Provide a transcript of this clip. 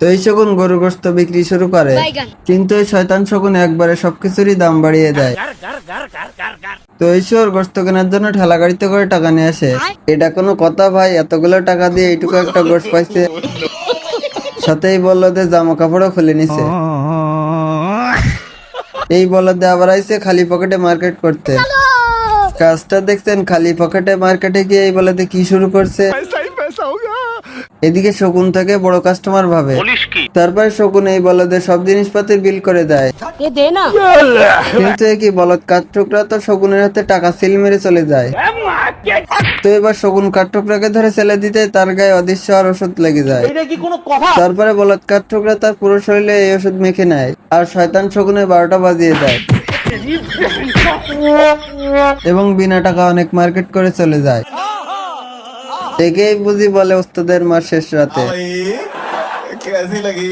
তো এই শকুন গরু গোস্ত বিক্রি শুরু করে কিন্তু এই শয়তান শকুন একবারে সবকিছুরই দাম বাড়িয়ে দেয়। তো এই শোর গোস্ত কেনার জন্য ঠেলা গাড়িতে করে টাকা নিয়ে আসে। এটা কোনো কথা ভাই এতগুলো টাকা দিয়ে এইটুকু একটা গোস্ত পাইছে। সাথেই বলল যে জামা কাপড়ও খুলে নিছে। এই বলদে আবার আইছে খালি পকেটে মার্কেট করতে। কাজটা দেখছেন খালি পকেটে মার্কেটে গিয়ে এই বলদে কি শুরু করছে? এদিকে শকুন থেকে বড় কাস্টমার ভাবে। তারপরে শকুন এই বলদের সব জিনিসপাতির বিল করে দেয়। কিন্তু বলদ তো শকুনের হাতে টাকা সিল মেরে চলে যায়। তো এবার শকুন ধরে ছেলে দিতে তার গায়ে অদৃশ্য আর ওষুধ লেগে যায়। তারপরে বলদ কাঠঠোকরা তার পুরো শরীরে এই ওষুধ মেখে নেয় আর শয়তান শকুনের বারোটা বাজিয়ে দেয়। এবং বিনা টাকা অনেক মার্কেট করে চলে যায়। একেই বুঝি বলে ওস্তাদের মা শেষ রাতে। কেসি লাগি।